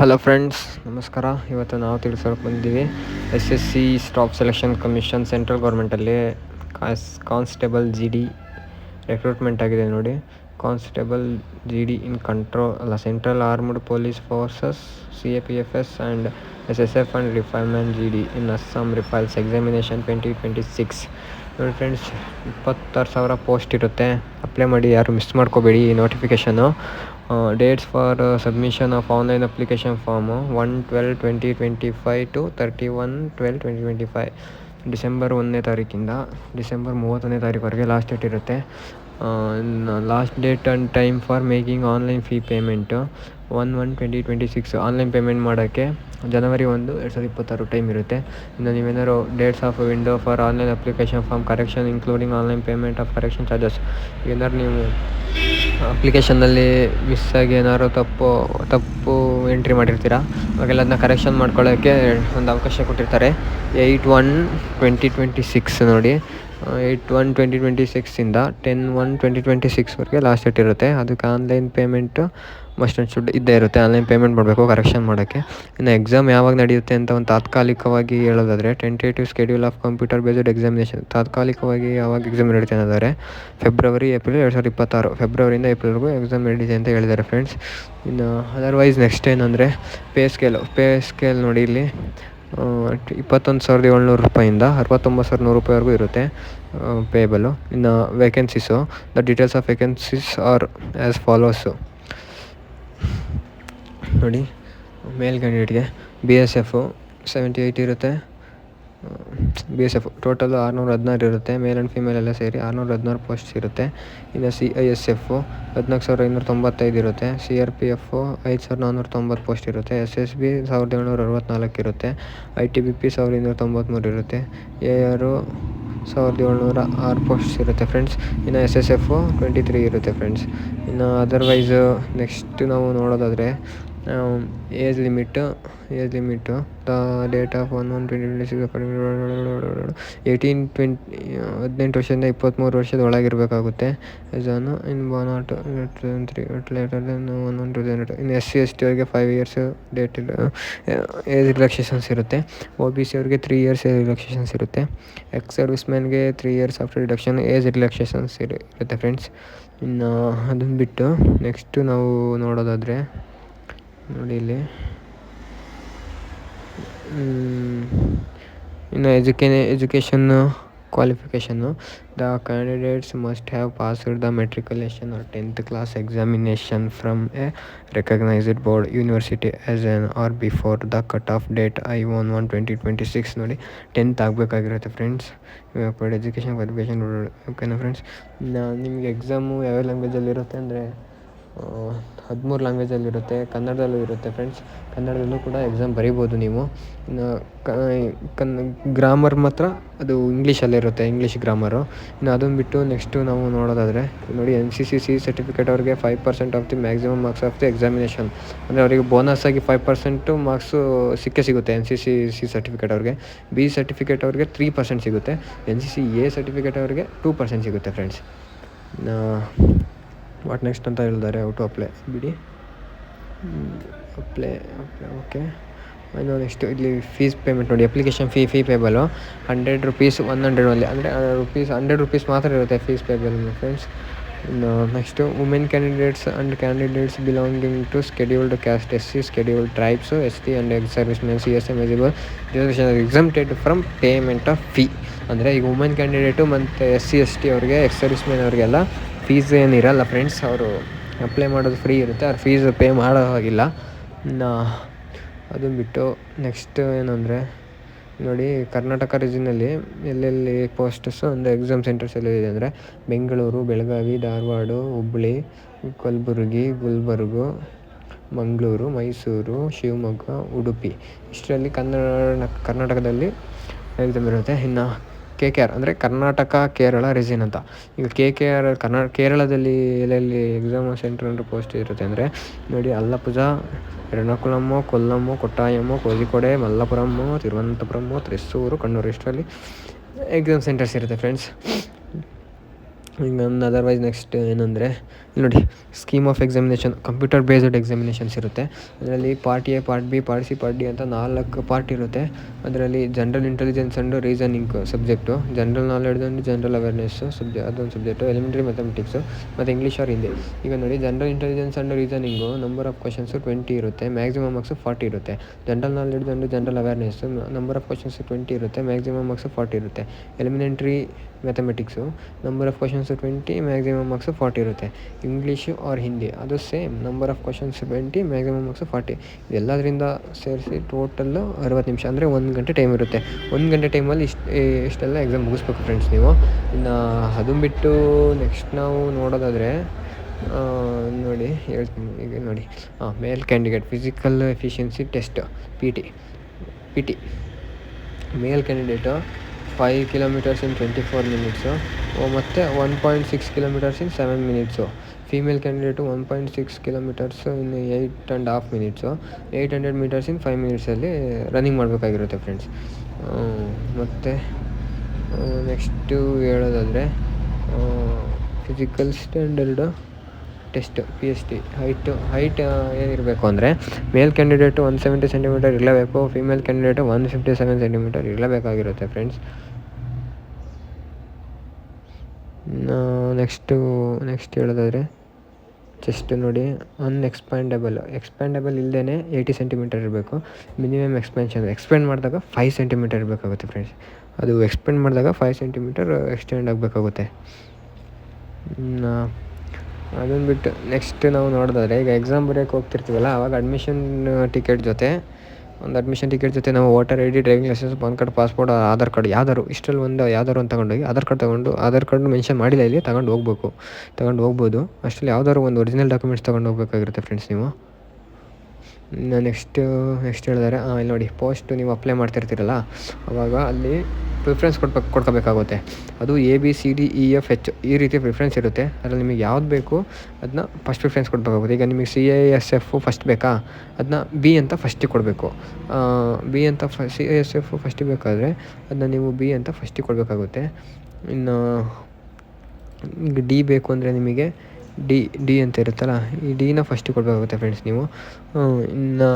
Hello friends ನಮಸ್ಕಾರ. ಇವತ್ತು ನಾವು ತಿಳಿಸೋಕೆ ಬಂದಿದ್ದೀವಿ. S S C staff selection commission central ಗೌರ್ಮೆಂಟಲ್ಲಿ ಕಾಸ್ ಕಾನ್ಸ್ಟೇಬಲ್ ಜಿ ಡಿ ರೆಕ್ರೂಟ್ಮೆಂಟ್ ಆಗಿದೆ ನೋಡಿ. Constable G D in control ಅಲ್ಲ central armed police forces C A P F S and S S F and rifleman G D in Assam rifles examination twenty twenty six ನೋಡಿ friends ಇಪ್ಪತ್ತಾರು ಸಾವಿರ post ಇರುತ್ತೆ. Apply ಮಾಡಿ ಯಾರು miss ಮಾಡ್ಕೋಬೇಡಿ ಈ notification dates for submission of online application form one twelve twenty twenty five to thirty one twelve twenty twenty five December ಒಂದನೇ ತಾರೀಕಿಂದ ಡಿಸೆಂಬರ್ ಮೂವತ್ತೊಂದನೇ ತಾರೀಕುವರೆಗೆ ಲಾಸ್ಟ್ ಡೇಟ್ ಇರುತ್ತೆ. Last date and time for making online fee payment one one twenty twenty six online payment ಮಾಡೋಕ್ಕೆ ಜನವರಿ ಒಂದು, ಎರಡು ಸಾವಿರದ ಇಪ್ಪತ್ತಾರು ಟೈಮ್ ಇರುತ್ತೆ. ಇನ್ನು ನೀವೇನಾದ್ರು dates of window for online application form correction including online payment of correction charges ಏನಾದ್ರು ನೀವು ಅಪ್ಲಿಕೇಶನ್ನಲ್ಲಿ ಮಿಸ್ ಆಗಿ ಏನಾದ್ರು ತಪ್ಪು ತಪ್ಪು ಎಂಟ್ರಿ ಮಾಡಿರ್ತೀರ? ಅವಾಗೆಲ್ಲ ಅದನ್ನ ಕರೆಕ್ಷನ್ ಮಾಡ್ಕೊಳ್ಳೋಕ್ಕೆ ಒಂದು ಅವಕಾಶ ಕೊಟ್ಟಿರ್ತಾರೆ. Eight one twenty twenty six ನೋಡಿ. ಏಯ್ಟ್ ಒನ್ ಟ್ವೆಂಟಿ ಟ್ವೆಂಟಿ ಸಿಕ್ಸಿಂದ ಟೆನ್ ಒನ್ ಟ್ವೆಂಟಿ ಟ್ವೆಂಟಿ ಸಿಕ್ಸ್ವರೆಗೆ ಲಾಸ್ಟ್ ಡೇಟ್ ಇರುತ್ತೆ. ಅದಕ್ಕೆ online payment must and should ಇದ್ದೇ ಇರುತ್ತೆ. ಆನ್ಲೈನ್ ಪೇಮೆಂಟ್ ಮಾಡಬೇಕು ಕರೆಕ್ಷನ್ ಮಾಡೋಕ್ಕೆ. ಇನ್ನು ಎಕ್ಸಾಮ್ ಯಾವಾಗ ನಡೆಯುತ್ತೆ ಅಂತ ಒಂದು ತಾತ್ಕಾಲಿಕವಾಗಿ ಹೇಳೋದಾದರೆ tentative schedule of computer based examination ತಾತ್ಕಾಲಿಕವಾಗಿ ಯಾವಾಗ ಎಕ್ಸಾಮ್ ನಡೀತೆ ಅನ್ನೋದಾದರೆ ಫೆಬ್ರವರಿ ಏಪ್ರಿಲ್ ಎರಡು ಸಾವಿರದ ಇಪ್ಪತ್ತಾರು. ಫೆಬ್ರವರಿಯಿಂದ ಏಪ್ರಿಲ್ವರೆಗೂ ಎಕ್ಸಾಮ್ ನಡೀತೆ ಅಂತ ಹೇಳಿದ್ದಾರೆ ಫ್ರೆಂಡ್ಸ್ ಇನ್ನು ಅದರ್ವೈಸ್ ನೆಕ್ಸ್ಟ್ ಏನಂದರೆ ಪೇ ಸ್ಕೇಲು ಪೇ ಸ್ಕೇಲ್ ನೋಡಿ ಇಲ್ಲಿ ಇಪ್ಪತ್ತೊಂದು ಸಾವಿರದ ಏಳ್ನೂರು ರೂಪಾಯಿಂದ ಅರವತ್ತೊಂಬತ್ತು ಸಾವಿರದ ನೂರು ರೂಪಾಯಿವರೆಗೂ ಇರುತ್ತೆ ಪೇಬಲು ಇನ್ನು vacancies the details of vacancies are as follows ನೋಡಿ male ಕ್ಯಾಂಡಿಡೇಟ್ಗೆ B S F seventy eight ಇರುತ್ತೆ. ಬಿ ಎಸ್ ಎಫ್ ಟೋಟಲ್ ಆರುನೂರ ಹದಿನಾರು ಇರುತ್ತೆ ಮೇಲ್ ಆ್ಯಂಡ್ ಫಿಮೇಲ್ ಎಲ್ಲ ಸೇರಿ ಆರುನೂರ ಹದಿನಾರು ಪೋಸ್ಟ್ಸ್ ಇರುತ್ತೆ. ಇನ್ನು ಸಿ ಐ ಎಸ್ ಎಫು ಹದಿನಾಲ್ಕು ಸಾವಿರದ ಐನೂರ ತೊಂಬತ್ತೈದು ಇರುತ್ತೆ ಸಿ ಆರ್ ಪಿ ಎಫು ಐದು ಸಾವಿರದ ನಾನ್ನೂರ ತೊಂಬತ್ತು ಪೋಸ್ಟ್ ಇರುತ್ತೆ ಎಸ್ ಎಸ್ ಬಿ ಸಾವಿರದ ಏಳ್ನೂರ ಅರವತ್ತ್ನಾಲ್ಕು ಇರುತ್ತೆ ಐ ಟಿ ಬಿ ಪಿ ಸಾವಿರದ ಇನ್ನೂರ ತೊಂಬತ್ತ್ಮೂರು ಇರುತ್ತೆ ಎ ಆರು ಸಾವಿರದ ಏಳ್ನೂರ ಆರು ಪೋಸ್ಟ್ಸ್ ಇರುತ್ತೆ ಫ್ರೆಂಡ್ಸ್ ಇನ್ನು S S F twenty three ಇರುತ್ತೆ ಫ್ರೆಂಡ್ಸ್ ಇನ್ನು ಅದರ್ವೈಸು ನೆಕ್ಸ್ಟ್ ನಾವು ನೋಡೋದಾದರೆ age limit age limit the date of one one twenty twenty six eighteen twenty ಹದಿನೆಂಟು ವರ್ಷದಿಂದ ಇಪ್ಪತ್ತ್ಮೂರು ವರ್ಷದ ಒಳಗಿರಬೇಕಾಗುತ್ತೆ. ಎಜಾನು in at three later then one one two ಇನ್ನು ಎಸ್ ಸಿ ಎಸ್ ಟಿ ಅವ್ರಿಗೆ five years date age relaxations ಇರುತ್ತೆ. O B C ಅವ್ರಿಗೆ three years age relaxations ಇರುತ್ತೆ. Ex service ಮ್ಯಾನ್ಗೆ three years after reduction age relaxations ಇರುತ್ತೆ friends ಇನ್ನು ಅದನ್ನು ಬಿಟ್ಟು next ನಾವು ನೋಡೋದಾದರೆ ನೋಡಿ ಇಲ್ಲಿ. ಇನ್ನು ಎಜುಕೇ education, qualification. The candidates must have passed the matriculation or tenth class examination from a recognised board university as on or before the cut off date I one one twenty twenty six. ನೋಡಿ, tenth ಆಗಬೇಕಾಗಿರುತ್ತೆ friends. Education, qualification ಓಕೆನಾ friends? ನಿಮಗೆ exam ಯಾವ ಲ್ಯಾಂಗ್ವೇಜಲ್ಲಿ ಇರುತ್ತೆ ಅಂದರೆ ಹದಿಮೂರು ಲ್ಯಾಂಗ್ವೇಜಲ್ಲಿರುತ್ತೆ ಕನ್ನಡದಲ್ಲೂ ಇರುತ್ತೆ ಫ್ರೆಂಡ್ಸ್ ಕನ್ನಡದಲ್ಲೂ ಕೂಡ ಎಕ್ಸಾಮ್ ಬರಿಬೋದು ನೀವು. ಇನ್ನು ಕನ್ ಗ್ರಾಮರ್ ಮಾತ್ರ ಅದು ಇಂಗ್ಲೀಷಲ್ಲಿರುತ್ತೆ ಇಂಗ್ಲೀಷ್ ಗ್ರಾಮರು ಇನ್ನು ಅದನ್ನು ಬಿಟ್ಟು ನೆಕ್ಸ್ಟು ನಾವು ನೋಡೋದಾದರೆ, ನೋಡಿ N C C C certificate ಅವ್ರಿಗೆ five percent of the maximum marks of the examination ಅಂದರೆ ಅವರಿಗೆ ಬೋನಸ್ ಆಗಿ ಫೈವ್ ಪರ್ಸೆಂಟು ಮಾರ್ಕ್ಸು ಸಿಕ್ಕೇ ಸಿಗುತ್ತೆ N C C C certificate ಅವ್ರಿಗೆ. ಬಿ ಸರ್ಟಿಫಿಕೇಟ್ ಅವ್ರಿಗೆ ತ್ರೀ ಪರ್ಸೆಂಟ್ ಸಿಗುತ್ತೆ. N C C A certificate ಅವ್ರಿಗೆ ಟೂ ಪರ್ಸೆಂಟ್ ಸಿಗುತ್ತೆ ಫ್ರೆಂಡ್ಸ್ ವಾಟ್ ನೆಕ್ಸ್ಟ್ ಅಂತ ಹೇಳಿದ್ದಾರೆ ಔಟು ಅಪ್ಲೈ ಬಿಡಿ. ಅಪ್ಲೈ ಅಪ್ಲೈ ಓಕೆ ಇನ್ನು ನೆಕ್ಸ್ಟ್ ಇಲ್ಲಿ ಫೀಸ್ ಪೇಮೆಂಟ್ ನೋಡಿ application fee fee payable hundred rupees one hundred only ಅಂದರೆ ರುಪೀಸ್ ಹಂಡ್ರೆಡ್ ರುಪೀಸ್ ಮಾತ್ರ ಇರುತ್ತೆ ಫೀಸ್ ಪೇಬಲ್ ಫ್ರೆಂಡ್ಸ್ ಇನ್ನು next women candidates and candidates belonging to scheduled caste S C scheduled tribes S T and service men C S M eligible reservation exempted from payment of fee ಅಂದರೆ ಈಗ women candidate ಮತ್ತು S C S T ಅವ್ರಿಗೆ ex service men ಅವರಿಗೆಲ್ಲ fees ಏನಿರಲ್ಲ friends ಅವರು apply ಮಾಡೋದು free ಇರುತ್ತೆ, ಅವ್ರು ಫೀಸ್ ಪೇ ಮಾಡೋ ಹಾಗಿಲ್ಲ. ಇನ್ನು ಅದನ್ನು ಬಿಟ್ಟು ನೆಕ್ಸ್ಟ್ ಏನಂದರೆ, ನೋಡಿ ಕರ್ನಾಟಕ ರೀಜನಲ್ಲಿ ಎಲ್ಲೆಲ್ಲಿ ಪೋಸ್ಟಸ್ಸು ಅಂದರೆ ಎಕ್ಸಾಮ್ ಸೆಂಟರ್ಸ್ ಎಲ್ಲಿದೆ ಅಂದರೆ ಬೆಂಗಳೂರು, ಬೆಳಗಾವಿ, ಧಾರವಾಡ ಹುಬ್ಬಳ್ಳಿ ಕಲಬುರಗಿ, ಗುಲ್ಬರ್ಗು, ಮಂಗಳೂರು, ಮೈಸೂರು, ಶಿವಮೊಗ್ಗ, ಉಡುಪಿ. ಇಷ್ಟರಲ್ಲಿ ಕನ್ನಡ, ಕರ್ನಾಟಕದಲ್ಲಿ ಎಕ್ಸಾಮ್ ಇರುತ್ತೆ. ಇನ್ನು ಕೆ ಕೆ ಆರ್ ಅಂದರೆ ಕರ್ನಾಟಕ, ಕೇರಳ, ರಿಜಿನ್ ಅಂತ. ಈಗ ಕೆ ಕೆ ಆರ್ ಕರ್ನಾ, ಕೇರಳದಲ್ಲಿ ಎಲ್ಲೆಲ್ಲಿ ಎಕ್ಸಾಮ್ ಸೆಂಟರ್ ಅಂದರೆ ಪೋಸ್ಟ್ ಇರುತ್ತೆ ಅಂದರೆ ನೋಡಿ ಅಲ್ಲಪುಜ, ಎರ್ನಾಕುಲಮ್ಮು, ಕೊಲ್ಲಮ್ಮು, ಕೊಟ್ಟಾಯಮ್ಮು, ಕೋಜಿಕೋಡೆ, ಮಲ್ಲಪುರಮ್ಮು, ತಿರುವನಂತಪುರಮ್ಮು, ತ್ರಿಸ್ಸೂರು, ಕಣ್ಣೂರು ಇಷ್ಟರಲ್ಲಿ ಎಕ್ಸಾಮ್ ಸೆಂಟರ್ಸ್ ಇರುತ್ತೆ ಫ್ರೆಂಡ್ಸ್ ಇನ್ನೊಂದು ಅದರ್ವೈಸ್ ನೆಕ್ಸ್ಟ್ ಏನಂದರೆ ನೋಡಿ scheme of examination computer based examinations ಇರುತ್ತೆ. ಅದರಲ್ಲಿ part A part B part C part D ಅಂತ ನಾಲ್ಕು ಪಾರ್ಟ್ ಇರುತ್ತೆ. ಅದರಲ್ಲಿ general intelligence and reasoning subject general knowledge and general awareness ಸಬ್ಜೆ ಅದೊಂದು ಸಬ್ಜೆಕ್ಟು ಎಲಿಮೆಂಟ್ರಿ ಮ್ಯಾಥಮೆಟಿಕ್ಸು ಮತ್ತು ಇಂಗ್ಲೀಷ್ ಆರ್ ಹಿಂದಿ ಈಗ ನೋಡಿ general intelligence and reasoning number of questions twenty ಇರುತ್ತೆ maximum marks forty ಇರುತ್ತೆ. General knowledge and general awareness number of questions twenty ಇರುತ್ತೆ maximum marks forty ಇರುತ್ತೆ. Elementary mathematics number of questions twenty maximum marks forty ಇರುತ್ತೆ. English or Hindi ಅದು same number of questions twenty maximum marks forty ಇದೆಲ್ಲದರಿಂದ ಸೇರಿಸಿ total ಅರವತ್ತು ನಿಮಿಷ, ಅಂದರೆ ಒಂದು ಗಂಟೆ ಟೈಮ್ ಇರುತ್ತೆ. ಒಂದು ಗಂಟೆ ಟೈಮಲ್ಲಿ ಇಷ್ಟು ಇಷ್ಟೆಲ್ಲ ಎಕ್ಸಾಮ್ ಮುಗಿಸ್ಬೇಕು ಫ್ರೆಂಡ್ಸ್ ನೀವು. ಇನ್ನು ಅದು ಬಿಟ್ಟು ನೆಕ್ಸ್ಟ್ ನಾವು ನೋಡೋದಾದರೆ ನೋಡಿ, ಹೇಳ್ತೀನಿ, ಈಗ ನೋಡಿ. ಹಾಂ male candidate physical efficiency test P T P T male candidate five kilometres in twenty four minutes ಮತ್ತು one point six kilometres in seven minutes female candidate one point six kilometres in eight and half minutes eight hundred metres in five ಮಿನಿಟ್ಸಲ್ಲಿ running ಮಾಡಬೇಕಾಗಿರುತ್ತೆ friends ಮತ್ತು next ಹೇಳೋದಾದರೆ physical standard test P S T height height ಏನಿರಬೇಕು ಅಂದರೆ male candidate one seventy centimetre ಇರಲೇಬೇಕು female candidate one fifty seven centimetre ಇರಲೇಬೇಕಾಗಿರುತ್ತೆ friends next, next ಹೇಳೋದಾದರೆ chest ನೋಡಿ unexpandable expandable ಇಲ್ಲದೇ eighty centimetre ಇರಬೇಕು. ಮಿನಿಮಮ್ ಎಕ್ಸ್ಪೆನ್ಷನ್ ಎಕ್ಸ್ಪೆಂಡ್ ಮಾಡಿದಾಗ five centimetre ಇರಬೇಕಾಗುತ್ತೆ friends ಅದು ಎಕ್ಸ್ಪೆಂಡ್ ಮಾಡಿದಾಗ ಫೈವ್ ಸೆಂಟಿಮೀಟರ್ ಎಕ್ಸ್ಟೆಂಡ್ ಆಗಬೇಕಾಗುತ್ತೆ. ಅದನ್ನು ಬಿಟ್ಟು ನೆಕ್ಸ್ಟ್ ನಾವು ನೋಡೋದಾದ್ರೆ, ಈಗ ಎಕ್ಸಾಮ್ ಬರೆಯೋಕೆ ಹೋಗ್ತಿರ್ತೀವಲ್ಲ ಆವಾಗ ಅಡ್ಮಿಷನ್ ಟಿಕೆಟ್ ಜೊತೆ ಒಂದು ಅಡ್ಮಿಷನ್ ಟಿಕೆಟ್ ಜೊತೆ ನಾವು voter I D driving licence PAN card passport Aadhaar card ಯಾವ್ದಾರು ಇಷ್ಟರಲ್ಲಿ ಒಂದು ಯಾವ್ದಾರು ಒಂದು ತಗೊಂಡೋಗಿ ಆಧಾರ್ ಕಾರ್ಡ್ ತಗೊಂಡು, ಆಧಾರ್ ಕಾರ್ಡ್ ಮೆನ್ಷನ್ ಮಾಡಿಲ್ಲ ಇಲ್ಲಿ, ತಗೊಂಡು ಹೋಗ್ಬೇಕು. ತಗೊಂಡು ಹೋಗ್ಬೋದು. ಅಷ್ಟರಲ್ಲಿ ಯಾವ್ದಾದ್ರು ಒಂದು ಒರಿಜಿನಲ್ ಡಾಕ್ಯುಮೆಂಟ್ಸ್ ತಗೊಂಡು ಹೋಗ್ಬೇಕಾಗಿರುತ್ತೆ ಫ್ರೆಂಡ್ಸ್ ನೀವು. ನೆಕ್ಸ್ಟು ನೆಕ್ಸ್ಟ್ ಹೇಳಿದರೆ? ಇಲ್ಲಿ ನೋಡಿ ಪೋಸ್ಟ್ ನೀವು ಅಪ್ಲೈ ಮಾಡ್ತಿರ್ತೀರಲ್ಲ, ಅವಾಗ ಅಲ್ಲಿ ಪ್ರಿಫ್ರೆನ್ಸ್ ಕೊಡ್ಬೇಕು ಕೊಡ್ಕೋಬೇಕಾಗುತ್ತೆ. ಅದು A B C D E F H ಈ ರೀತಿ ಪ್ರಿಫ್ರೆನ್ಸ್ ಇರುತ್ತೆ. ಅದರಲ್ಲಿ ನಿಮಗೆ ಯಾವ್ದು ಬೇಕು ಅದನ್ನ ಫಸ್ಟ್ ಪ್ರಿಫ್ರೆನ್ಸ್ ಕೊಡಬೇಕಾಗುತ್ತೆ. ಈಗ ನಿಮಗೆ C A S F first ಬೇಕಾ? ಅದನ್ನ ಬಿ ಅಂತ ಫಸ್ಟಿಗೆ ಕೊಡಬೇಕು. ಬಿ ಅಂತ ಫ ಸಿ ಎ ಎಸ್ ಎಫ್ ಫಸ್ಟಿಗೆ ಬೇಕಾದರೆ ಅದನ್ನ ನೀವು ಬಿ ಅಂತ ಫಸ್ಟಿಗೆ ಕೊಡಬೇಕಾಗುತ್ತೆ. ಇನ್ನು ಡಿ ಬೇಕು ಅಂದರೆ ನಿಮಗೆ ಡಿ ಡಿ ಅಂತ ಇರುತ್ತಲ್ಲ, ಈ ಡಿನ ಫಸ್ಟ್ ಕೊಡಬೇಕಾಗುತ್ತೆ ಫ್ರೆಂಡ್ಸ್ ನೀವು. ಇನ್ನು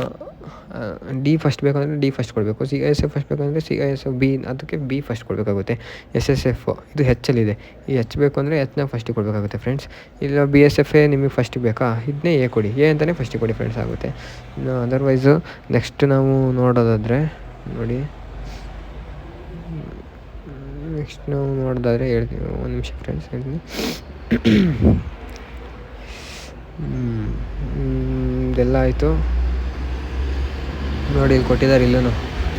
ಡಿ ಫಸ್ಟ್ ಬೇಕಂದರೆ ಡಿ ಫಸ್ಟ್ ಕೊಡಬೇಕು. C I S F first ಬೇಕಂದರೆ C I S F B ಅದಕ್ಕೆ ಬಿ ಫಸ್ಟ್ ಕೊಡಬೇಕಾಗುತ್ತೆ. ಎಸ್ ಎಸ್ ಎಫ್ ಇದು ಹೆಚ್ಚಲ್ಲಿದೆ ಈ ಹೆಚ್ ಬೇಕು ಅಂದರೆ ಎಚ್ನ ಫಸ್ಟಿಗೆ ಕೊಡಬೇಕಾಗುತ್ತೆ ಫ್ರೆಂಡ್ಸ್ ಇಲ್ಲ ಬಿ ಎಸ್ ಎಫ್ ಎ ನಿಮಗೆ ಫಸ್ಟ್ ಬೇಕಾ? ಇದನ್ನೇ ಎ ಕೊಡಿ. ಎ ಅಂತಲೇ ಫಸ್ಟಿಗೆ ಕೊಡಿ ಫ್ರೆಂಡ್ಸ್ ಆಗುತ್ತೆ. ಇನ್ನು ಅದರ್ವೈಸು ನೆಕ್ಸ್ಟ್ ನಾವು ನೋಡೋದಾದರೆ, ನೋಡಿ. ನೆಕ್ಸ್ಟ್ ನಾವು ನೋಡೋದಾದರೆ ಹೇಳ್ತೀವಿ ಒಂದು ನಿಮಿಷ ಫ್ರೆಂಡ್ಸ್ ಹೇಳ್ತೀನಿ. ಇದೆಲ್ಲ ಆಯಿತು. ನೋಡಿ, ಇಲ್ಲಿ ಕೊಟ್ಟಿದ್ದಾರೆ ಇಲ್ಲೂ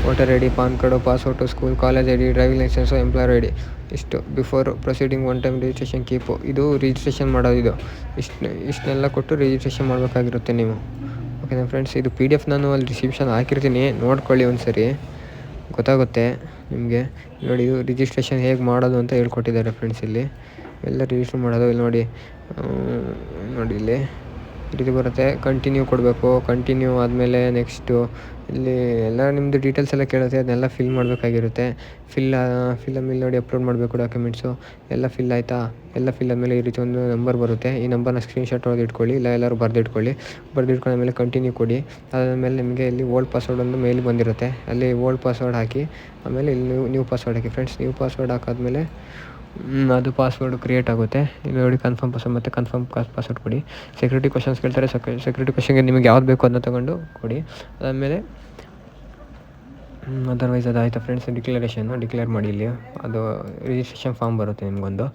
voter I D, PAN card passport school, college I D, driving licence, employer I D. ಇಷ್ಟು. Before proceeding one time registration keep. ಇದು ರಿಜಿಸ್ಟ್ರೇಷನ್ ಮಾಡೋದು ಇದು. ಇಷ್ಟು, ಇಷ್ಟನ್ನೆಲ್ಲ ಕೊಟ್ಟು ರಿಜಿಸ್ಟ್ರೇಷನ್ ಮಾಡಬೇಕಾಗಿರುತ್ತೆ ನೀವು. ಓಕೆ ನಮ್ಮ ಫ್ರೆಂಡ್ಸ್, ಇದು ಪಿ ಡಿ ಎಫ್ ನಾನು ಅಲ್ಲಿ ರಿಸಿಪ್ಷನ್ ಹಾಕಿರ್ತೀನಿ. ನೋಡ್ಕೊಳ್ಳಿ ಒಂದು ಸರಿ ಗೊತ್ತಾಗುತ್ತೆ ನಿಮಗೆ. ನೋಡಿ, ಇದು ರಿಜಿಸ್ಟ್ರೇಷನ್ ಹೇಗೆ ಮಾಡೋದು ಅಂತ ಹೇಳ್ಕೊಟ್ಟಿದ್ದಾರೆ ಫ್ರೆಂಡ್ಸ್ ಇಲ್ಲಿ. ಎಲ್ಲ ರಿಜಿಸ್ಟ್ರ್ ಮಾಡೋದು. ಇಲ್ಲಿ ನೋಡಿ ನೋಡಿ ಇಲ್ಲಿ. ಈ ರೀತಿ ಬರುತ್ತೆ. ಕಂಟಿನ್ಯೂ ಕೊಡಬೇಕು. ಕಂಟಿನ್ಯೂ ಆದಮೇಲೆ ನೆಕ್ಸ್ಟು ಇಲ್ಲಿ ಎಲ್ಲ ನಿಮ್ಮದು ಡೀಟೇಲ್ಸ್ ಎಲ್ಲ ಕೇಳುತ್ತೆ. ಅದನ್ನೆಲ್ಲ ಫಿಲ್ ಮಾಡಬೇಕಾಗಿರುತ್ತೆ. ಫಿಲ್ ಫಿಲ್ ಆದಮೇಲೆ ನೋಡಿ ಅಪ್ಲೋಡ್ ಮಾಡಬೇಕು ಡಾಕ್ಯುಮೆಂಟ್ಸು ಎಲ್ಲ ಫಿಲ್ ಆಯಿತಾ? ಎಲ್ಲ ಫಿಲ್ ಆದಮೇಲೆ ಈ ರೀತಿ ಒಂದು ನಂಬರ್ ಬರುತ್ತೆ. ಈ ನಂಬರ್ನ ಸ್ಕ್ರೀನ್ಶಾಟ್ ಹೊಡೆದು ಇಟ್ಕೊಳ್ಳಿ. ಇಲ್ಲ ಎಲ್ಲರೂ ಬರೆದಿಟ್ಕೊಳ್ಳಿ. ಬರೆದಿಟ್ಕೊಂಡಾದ್ಮೇಲೆ ಕಂಟಿನ್ಯೂ ಕೊಡಿ. ಅದಾದಮೇಲೆ ನಿಮಗೆ ಇಲ್ಲಿ ಓಲ್ಡ್ ಪಾಸ್ವರ್ಡ್ ಒಂದು ಮೇಲ್ ಬಂದಿರುತ್ತೆ. ಅಲ್ಲಿ ಓಲ್ಡ್ ಪಾಸ್ವರ್ಡ್ ಹಾಕಿ, ಆಮೇಲೆ ಇಲ್ಲಿ ನ್ಯೂ ನ್ಯೂ ಪಾಸ್ವರ್ಡ್ ಹಾಕಿ. ಫ್ರೆಂಡ್ಸ್ ನ್ಯೂ ಪಾಸ್ವರ್ಡ್ ಹಾಕಾದ್ಮೇಲೆ ಅದು ಪಾಸ್ವರ್ಡ್ ಕ್ರಿಯೇಟ್ ಆಗುತ್ತೆ. ಇಲ್ಲಿ ನೋಡಿ ಕನ್ಫರ್ಮ್ ಪಾಸ್ವರ್ಡ್ ಮತ್ತು ಕನ್ಫರ್ಮ್ ಪಾಸ್ವರ್ಡ್ ಕೊಡಿ. ಸೆಕ್ಯೂರಿಟಿ ಕ್ವಶನ್ಸ್ ಕೇಳ್ತಾರೆ ಸೆಕ್ಯೂರಿಟಿ ಕ್ವಶನ್ಗೆ ನಿಮಗೆ ಯಾವ್ದು ಬೇಕು ಅದನ್ನ ತೊಗೊಂಡು ಕೊಡಿ. ಅದಾದಮೇಲೆ ಅದರ್ವೈಸ್ ಅದಾಯಿತು ಫ್ರೆಂಡ್ಸ್ ಡಿಕ್ಲರೇಷನ್ನು ಡಿಕ್ಲೇರ್ ಮಾಡಿ ಇಲ್ಲಿ. ಅದು ರಿಜಿಸ್ಟ್ರೇಷನ್ ಫಾರ್ಮ್ ಬರುತ್ತೆ ನಿಮಗೊಂದು.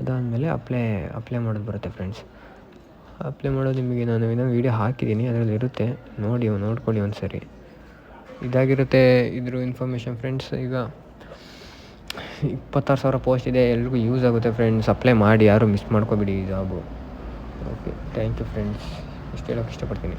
ಅದಾದಮೇಲೆ ಅಪ್ಲೈ ಅಪ್ಲೈ ಮಾಡೋದು ಬರುತ್ತೆ ಫ್ರೆಂಡ್ಸ್ ಅಪ್ಲೈ ಮಾಡೋದು ನಿಮಗೆ ನಾನು ಏನೋ ವೀಡಿಯೋ ಹಾಕಿದ್ದೀನಿ ಅದರಲ್ಲಿ ಇರುತ್ತೆ. ನೋಡಿ, ನೋಡ್ಕೊಳ್ಳಿ ಒಂದು ಸರಿ ಇದಾಗಿರುತ್ತೆ ಇದ್ರ ಇನ್ಫಾರ್ಮೇಷನ್ ಫ್ರೆಂಡ್ಸ್ ಈಗ ಇಪ್ಪತ್ತಾರು ಸಾವಿರ ಪೋಸ್ಟ್ ಇದೆ, ಎಲ್ರಿಗೂ ಯೂಸ್ ಆಗುತ್ತೆ ಫ್ರೆಂಡ್ಸ್ ಅಪ್ಲೈ ಮಾಡಿ, ಯಾರು ಮಿಸ್ ಮಾಡ್ಕೊಬೇಡಿ ಈ job okay thank you friends ಇಷ್ಟು ಹೇಳೋಕೆ ಇಷ್ಟಪಡ್ತೀನಿ.